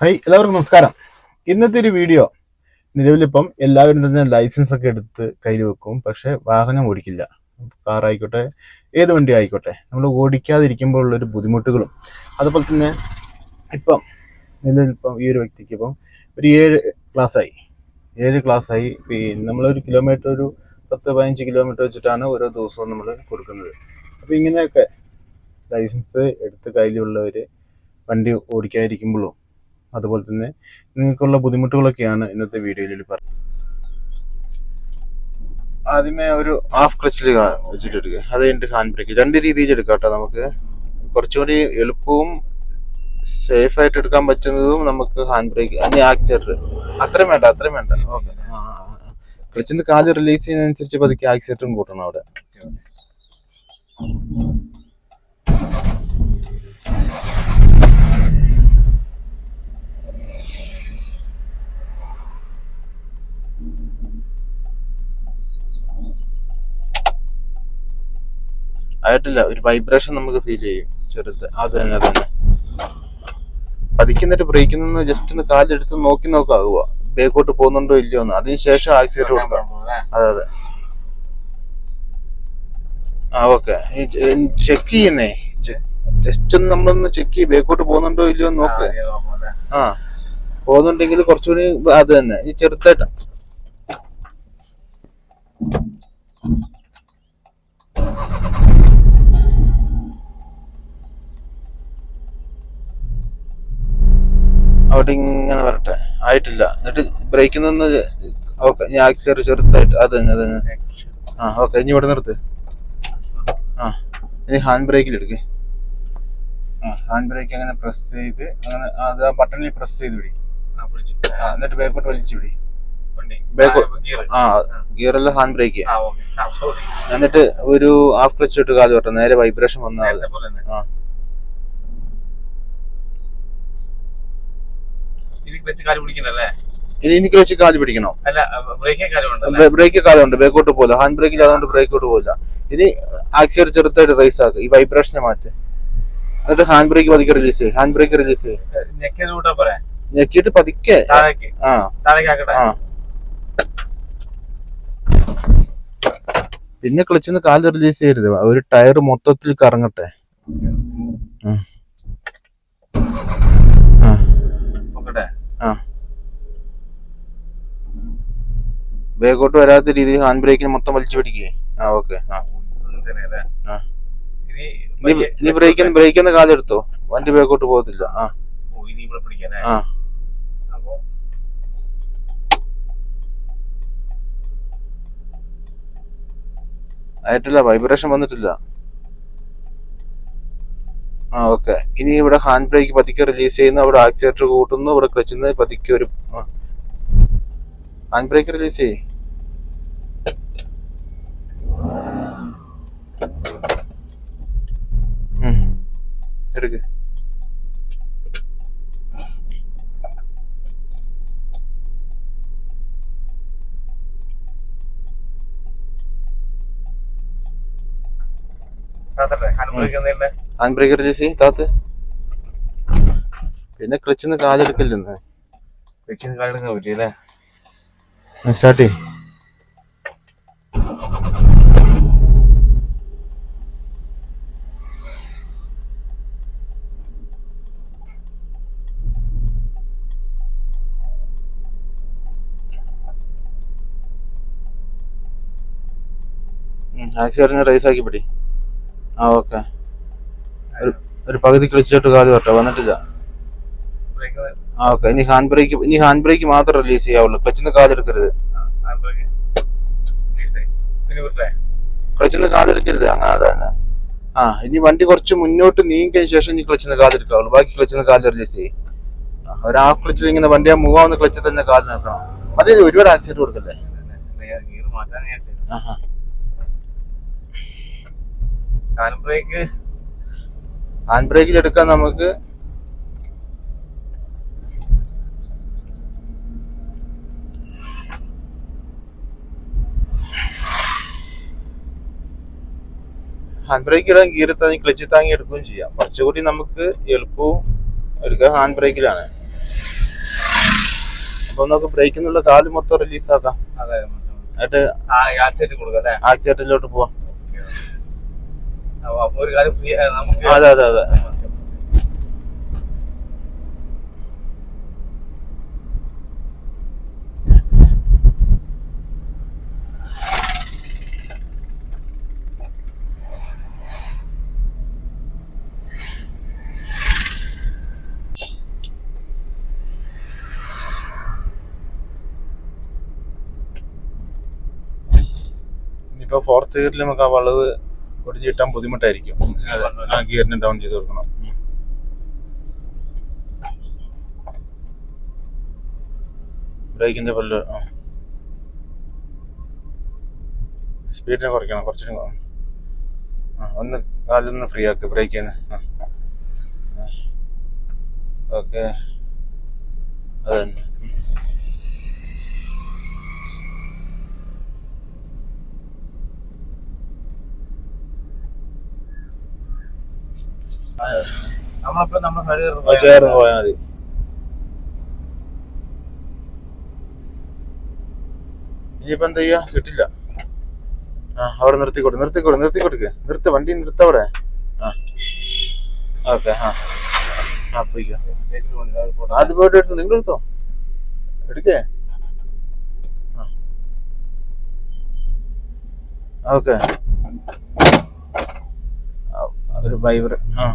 Hi എല്ലാവർക്കും നമസ്കാരം. ഇന്നത്തെ ഒരു വീഡിയോ നിലവിലിപ്പം എല്ലാവരും തന്നെ ലൈസൻസ് ഒക്കെ എടുത്ത് കയ്യിൽ വെക്കും പക്ഷെ വാഹനം ഓടിക്കില്ല. കാർ ആയിക്കോട്ടെ ഏത് വണ്ടി ആയിക്കോട്ടെ നമ്മൾ ഓടിക്കാതിരിക്കുമ്പോൾ ഉള്ളൊരു ബുദ്ധിമുട്ടുകളും. അതുപോലെ തന്നെ ഇപ്പം നിലവിലിപ്പം ഈ ഒരു വ്യക്തിക്ക് ഇപ്പം ഒരു ഏഴ് ക്ലാസ്സായി ഏഴ് ക്ലാസ്സായി നമ്മളൊരു കിലോമീറ്റർ ഒരു പത്ത് പതിനഞ്ച് കിലോമീറ്റർ വെച്ചിട്ടാണ് ഓരോ ദിവസവും നമ്മൾ കൊടുക്കുന്നത്. അപ്പോൾ ഇങ്ങനെയൊക്കെ ലൈസൻസ് എടുത്ത് കയ്യിലുള്ളവർ വണ്ടി ഓടിക്കാതിരിക്കുമ്പോഴും അതുപോലെ തന്നെ നിങ്ങൾക്കുള്ള ബുദ്ധിമുട്ടുകളൊക്കെയാണ് ഇന്നത്തെ വീഡിയോയിൽ പറയുന്നത് ആദ്യമേ ഒരു ഹാഫ് ക്ലച്ചിൽ വെച്ചിട്ട് എടുക്കുക അത് കഴിഞ്ഞിട്ട് ഹാൻഡ് ബ്രേക്ക് രണ്ട് രീതിയിൽ എടുക്കാം കേട്ടോ നമുക്ക്. കുറച്ചുകൂടി എളുപ്പവും സേഫ് ആയിട്ട് എടുക്കാൻ പറ്റുന്നതും നമുക്ക് ഹാൻഡ് ബ്രേക്ക് അതിന് ആക്സിലേറ്റർ അത്രയും വേണ്ട അത്രയും വേണ്ട. ഓക്കെ ക്ലച്ചിൽ നിന്ന് കാൽ റിലീസ് ചെയ്യുന്നതനുസരിച്ച് പതുക്കെ ആക്സിലേറ്ററും കൂട്ടണം അവിടെ. ആയിട്ടില്ല ഒരു വൈബ്രേഷൻ നമുക്ക് ഫീൽ ചെയ്യും ചെറുത്. അത് തന്നെ തന്നെ. പതിക്കുന്നിട്ട് ബ്രേക്കിൽ നിന്ന് ജസ്റ്റ് ഒന്ന് കാലെടുത്ത് നോക്കി നോക്കാവുക ബേക്കോട്ട് പോകുന്നുണ്ടോ ഇല്ലയോ എന്ന്. അതിനുശേഷം ആക്സിഡന്റ് കൊടുക്കാം. അതെ അതെ. ആ ഓക്കെ ചെക്ക് ചെയ്യുന്നേ. ജസ്റ്റ് ഒന്ന് നമ്മളൊന്ന് ചെക്ക് ചെയ്യും. ബേക്കോട്ട് പോകുന്നുണ്ടോ ഇല്ലയോ എന്ന് നോക്ക്. ആ. പോകുന്നുണ്ടെങ്കിൽ കുറച്ചുകൂടി അത് തന്നെ. ഈ ചെറുതായിട്ട്. അവിടെ ഇങ്ങനെ വരട്ടെ. ആയിട്ടില്ല. എന്നിട്ട് ബ്രേക്കിൽ നിന്ന് ഓക്കെ ഞാൻ ആക്സിയർ അത് തന്നെ അത് തന്നെ. ആ ഓക്കെ ഇനി ഇവിടെ നിർത്ത്. ആ ഇനി ഹാൻഡ് ബ്രേക്കിൽ എടുക്കേ. ആ ഹാൻഡ് ബ്രേക്ക് അങ്ങനെ പ്രസ് ചെയ്ത് അങ്ങനെ അത് ആ ബട്ടണിൽ പ്രസ് ചെയ്ത് വിടി ആ എന്നിട്ട് ബാക്കോട്ട് വലിച്ചു വിടി ആ ഗിയറല്ല ഹാൻഡ് ബ്രേക്ക് എന്നിട്ട് ഒരു ഹാഫ് ക്ലച്ച് ഇട്ട് കാൽ വരട്ടെ നേരെ വൈബ്രേഷൻ വന്നാൽ മതി ക്ലച്ച് കാൽ പിടിക്കണല്ലേ ഇനി ഇനി ക്ലച്ച് കാൽ പിടിക്കണോ? അല്ല ബ്രേക്കേ കാലുണ്ടല്ലേ ബ്രേക്ക് കാലുണ്ട് ബേക്കോട്ട് പോല ഹാൻഡ് ബ്രേക്കിൽ അതുകൊണ്ട് ബ്രേക്കോട്ട് പോല ഇനി ആക്സിയർ ചെറുതായിട്ട് റേസ് ആക്കുക ഈ വൈബ്രേഷനെ മാറ്റി. എന്നിട്ട് ഹാൻഡ് ബ്രേക്ക് പതുക്കെ റിലീസ് ചെയ്യും. ഹാൻഡ് ബ്രേക്ക് റിലീസ് ചെയ്യും. ഞെക്കിയിട്ട് പതുക്കെ. ആ. ആ. പിന്നെ ക്ലച്ചിന്ന് കാൽ റിലീസ് ചെയ്യരുത്. ഒരു ടയർ മൊത്തത്തിൽ കറങ്ങട്ടെ. ആ. ബാക്കോട്ട് വരാത്ത രീതിയിൽ ഹാൻഡ് ബ്രേക്കിന് മൊത്തം വലിച്ചു പിടിക്കേ? ആ ഓക്കെ. ആ. ഇനി ബ്രേക്കിന് ബ്രേക്കിന്ന് കാലെടുത്തോ വണ്ടി ബാക്കോട്ട് പോകത്തില്ല. ആ. ആ. ആയിട്ടില്ല വൈബ്രേഷൻ വന്നിട്ടില്ല. ഓക്കെ. ഇനി ഇവിടെ ഹാൻഡ് ബ്രേക്ക് പതുക്കെ റിലീസ് ചെയ്യുന്നു. അവിടെ ആക്സിലേറ്റർ കൂട്ടുന്നു. ഇവിടെ ക്ലച്ചിന്ന് പതുക്കെ ഒരു ഹാൻഡ് ബ്രേക്ക് റിലീസ് ചെയ്യേ. ഹാൻഡ് എടുക്ക്. ഹാൻഡ് എന്തെങ്കിലും ഹാൻഡ് ബ്രേക്ക് റിലീസ് ചെയ്യ് താത്ത് പിന്നെ ക്ലച്ചിന്ന് കാലെടുക്കില്ലെന്ന് വെച്ചിന് കാലെടുക്കാൻ പറ്റിയല്ലേ സ്റ്റാർട്ട് ചെയ്യ്. ആക്സിഡന്റിനെ റേസ് ആക്കി പിടി. ആ ഓക്കെ ഒരു പകുതി ക്ലിച്ചിട്ട് കാൽ വരട്ടെ വന്നിട്ടില്ല. ആ ഓക്കെ. ഇനി ഹാൻഡ് ബ്രേക്ക് ഇനി ഹാൻഡ് ബ്രേക്ക് മാത്രം റിലീസ് ചെയ്യാവുള്ളൂ. ക്ലച്ചിന്ന് കാലെടുക്കരുത് ക്ലച്ചിന്ന് കാലെടുക്കരുത് അങ്ങനെ അതന്നെ ആ ഇനി വണ്ടി കുറച്ച് മുന്നോട്ട് നീങ്ങിയതിന് ശേഷം ഇനി ക്ലച്ചിന്ന് കാലെടുക്കാവുള്ളൂ ബാക്കി ക്ലച്ചിന്ന് കാൽ റിലീസ് ചെയ്യും. ആ, ഒരു ആ ക്ലച്ചിൽ ഇങ്ങനെ വണ്ടി ആ മൂവ് ആവുന്ന ക്ലച്ചിൽ തന്നെ കാൽ നിൽക്കണം അതെ ഒരുപാട് ആക്സിഡന്റ് കൊടുക്കല്ലേ? ഞാൻ ആഹാ. ഹാൻഡ് ബ്രേക്ക് ഹാൻഡ് ബ്രേക്കിൽ എടുക്കാൻ നമുക്ക്. ഹാൻഡ് ബ്രേക്ക് ഇടാൻ ഗിയർ ക്ലച്ച് താങ്ങി എടുക്കുകയും ചെയ്യാം. കുറച്ചുകൂടി നമുക്ക് എളുപ്പവും എടുക്കുക ഹാൻഡ് ബ്രേക്കിലാണ്. അപ്പൊ നമുക്ക് ബ്രേക്കിനുള്ള കാൽ മൊത്തം റിലീസ് ആക്കാം. അതെ എന്നിട്ട് ആക്സിഡന്റിലോട്ട് പോവാം. അപ്പൊ ഒരു കാര്യം ഫ്രീ നമുക്ക് അതെ അതെ അതെ. ഇനിയിപ്പോ ഫോർത്ത് ഗിയറിൽ നമുക്ക് ആ വളവ് ഒടിഞ്ഞു കിട്ടാൻ ബുദ്ധിമുട്ടായിരിക്കും. ആ ഗിയറിന് ഡൗൺ ചെയ്ത് കൊടുക്കണം. ബ്രേക്കിന്റെ പല്ല് സ്പീഡിനെ കുറയ്ക്കണം കുറച്ചും ആ ഒന്ന് കാലൊന്ന് ഫ്രീ ആക്കി ബ്രേക്ക് ചെയ്യുന്ന ഓക്കെ. അത് തന്നെ ഉം. നമ്മളിപ്പോ നമ്മുടെ സൈഡ് ആ, ചേർന്ന് പോയാൽ മതി. ഇനിയിപ്പോ എന്താ ചെയ്യാ? കിട്ടില്ല. ആ അവിടെ നിർത്തിക്കോട്ടെ നിർത്തിക്കോട്ടെ നിർത്തിക്കൊടുക്ക്. നിർത്ത് വണ്ടി നിർത്തവിടെ ആ. ഓക്കെ ആ. ആ പോയിക്കോ. അത് പോയിട്ട് എടുത്തു നിങ്ങൾ എടുത്തോ? എടുക്കേ? ഓക്കെ. ഒരു ഫൈബർ ആ.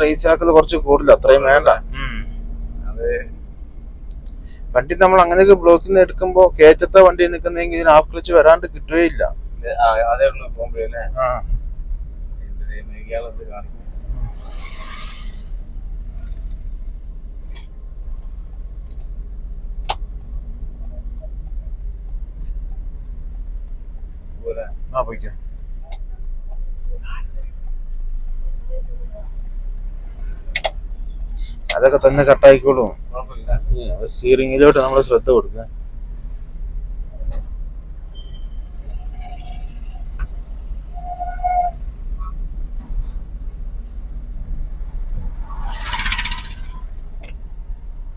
റേസ് കുറച്ച് കൂടുതൽ അത്രയും വേണ്ട. വണ്ടി നമ്മൾ അങ്ങനെയൊക്കെ ബ്ലോക്കിൽ നിന്ന് എടുക്കുമ്പോ കേറ്റത്തെ വണ്ടി നിൽക്കുന്നെങ്കിൽ ഇതിന് ഹാഫ് ക്ലച്ച് വരാണ്ട് കിട്ടുകയില്ല. ഇത് ആ, അതേ ഉള്ളൂ പോകുമ്പോഴല്ലേ ആ. ഇയാളത് കാണിക്കും പോലെ ആ പോയിക്കോ. അതൊക്കെ തന്നെ കട്ടായിക്കോളും സ്റ്റിയറിംഗിലോട്ട് നമ്മൾ ശ്രദ്ധ കൊടുക്കുക.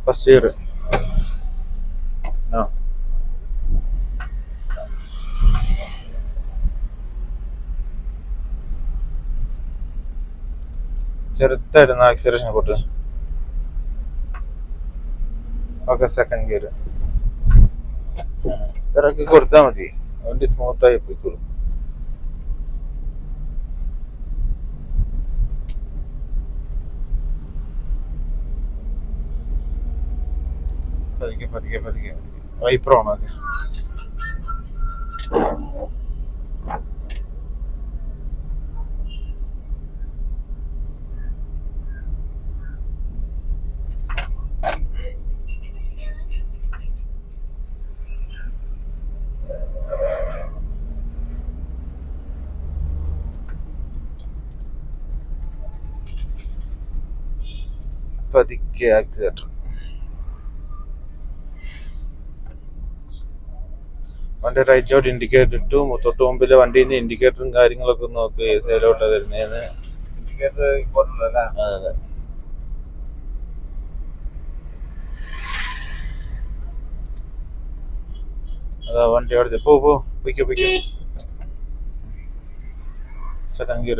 ഫസ്റ്റ് ആക്സിലേഷൻ കൂട്ടുക ഓക്കെ സെക്കൻഡ് ഗിയർ ഇറക്കി കൊടുത്താൽ മതി. വണ്ടി സ്മൂത്ത് ആയി പോയിക്കോളും. പതുക്കെ പതുക്കെ പതുക്കെ. വൈപ്പർ ഓണാക്കി പതുക്കെ ആക്സിലേറ്റർ വണ്ടി റൈറ്റ് ഔട്ട് ഇൻഡിക്കേറ്റർ ഇട്ടു. തൊട്ട് മുമ്പിൽ വണ്ടീന്റെ ഇൻഡിക്കേറ്ററും കാര്യങ്ങളൊക്കെ നോക്കി. ഏത് സൈഡിലോട്ടാ വരുന്നതെന്ന് ഇൻഡിക്കേറ്റർ ഇമ്പോർട്ടന്റ് അല്ലേ? അതെ അതെ. അതാ വണ്ടി അടുത്ത് പോ പോ. പൊയ്ക്കോ പൊയ്ക്കോ. ഗിയർ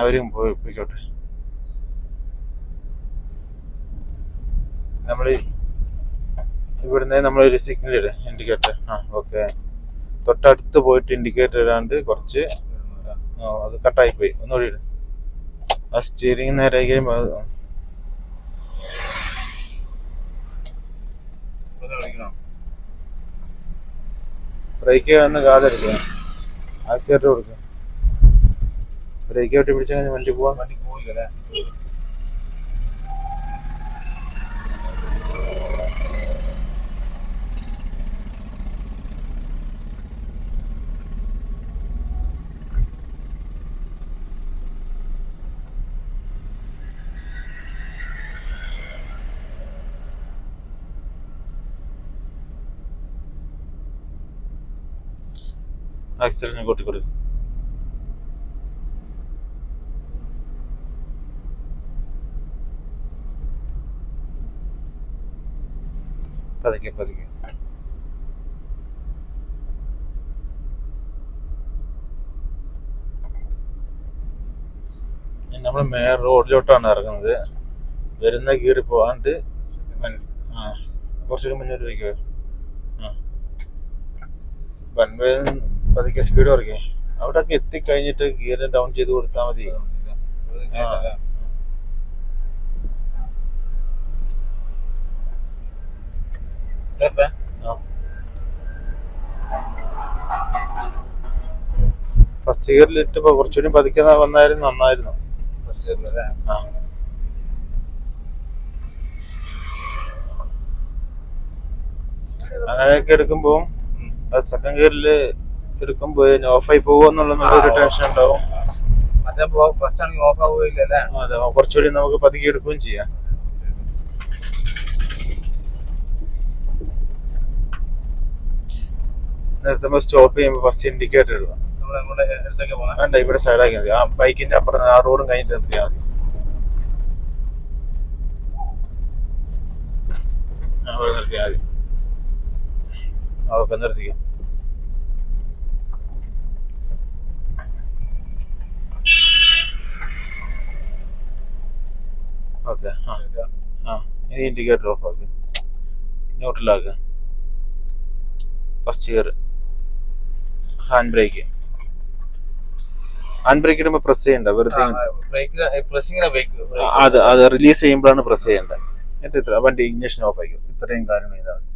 അവരും പോയി പോയിക്കോട്ടെ. നമ്മൾ ഇവിടുന്ന് നമ്മളൊരു സിഗ്നൽ ഇടും ഇൻഡിക്കേറ്റർ ആ ഓക്കെ തൊട്ടടുത്ത് പോയിട്ട് ഇൻഡിക്കേറ്റർ ഇടാണ്ട് കുറച്ച് അത് കട്ടായി പോയി. ഒന്നുകൂടി ഇടും. ആ സ്റ്റിയറിംഗ് നേരെ ബ്രേക്ക് ഒന്ന് കാതെടുക്കുക ആക്സിലേറ്റർ കൊടുക്കുക ബ്രേക്ക് ഔട്ട് പിടിച്ചു കഴിഞ്ഞാൽ വണ്ടി പോവാൻ വണ്ടി പോവില്ലേ ആക്സിഡന്റ് കൂട്ടിക്കൊടുക്കും പതുക്കെ പതുക്കെ. നമ്മൾ മേ റോഡിലോട്ടാണ് ഇറങ്ങുന്നത്. വരുന്ന കീറി പോകാണ്ട് ആ കുറച്ചുകൂടി മുന്നോട്ട് വയ്ക്കുക ആ. വൺവേ പതുക്കെ സ്പീഡ് കുറയ്ക്കേ. അവിടെയൊക്കെ എത്തിക്കഴിഞ്ഞിട്ട് ഗിയറിന് ഡൗൺ ചെയ്ത് കൊടുത്താൽ മതി. ആ. ഫസ്റ്റ് ഇയറിൽ ഇട്ടിപ്പോ കുറച്ചുകൂടി പതിക്കുന്ന വന്നായിരുന്നു നന്നായിരുന്നു. ഫസ്റ്റ് ആ. അങ്ങനെയൊക്കെ എടുക്കുമ്പോ അത് സെക്കൻഡ് ഗിയറിൽ എടുക്കുമ്പോ ആയി പോകുമെന്നുള്ള ഒരു ടെൻഷൻ ഉണ്ടാവും. മറ്റേ ഫസ്റ്റ് ആണെങ്കിൽ ഓഫ് ആവുകയില്ലല്ലേ അതെ. കുറച്ചുകൂടി നമുക്ക് പതുക്കി എടുക്കുകയും ചെയ്യാം. നേരത്തെ സ്റ്റോപ്പ് ചെയ്യുമ്പോൾ ഫസ്റ്റ് ഇൻഡിക്കേറ്റർ ഇടുക. വേണ്ട ഇവിടെ സൈഡാക്കി മതി. ആ ബൈക്കിന്റെ അപ്പുറം ആ റോഡും കഴിഞ്ഞിട്ട് നിർത്തിയാൽ മതി. അവിടെ നിർത്തിയാൽ മതി. ഓക്കെ നിർത്തിക്കാം. ഓക്കെ ആ. ആ ഇനി ഇൻഡിക്കേറ്റർ ഓഫ് ആക്ക്. ന്യൂട്രലാക്ക് first gear hand brake hand brake ഇടുമ്പോൾ പ്രസ് ചെയ്യണ്ട വെറുതെ അത് അത് റിലീസ് ചെയ്യുമ്പോഴാണ് പ്രസ് ചെയ്യേണ്ടത് എന്നിട്ട് ഇത്ര വണ്ടി ഇഗ്നിഷൻ ഓഫ് ആയിരിക്കും ഇത്രയും കാര്യം ചെയ്താൽ മതി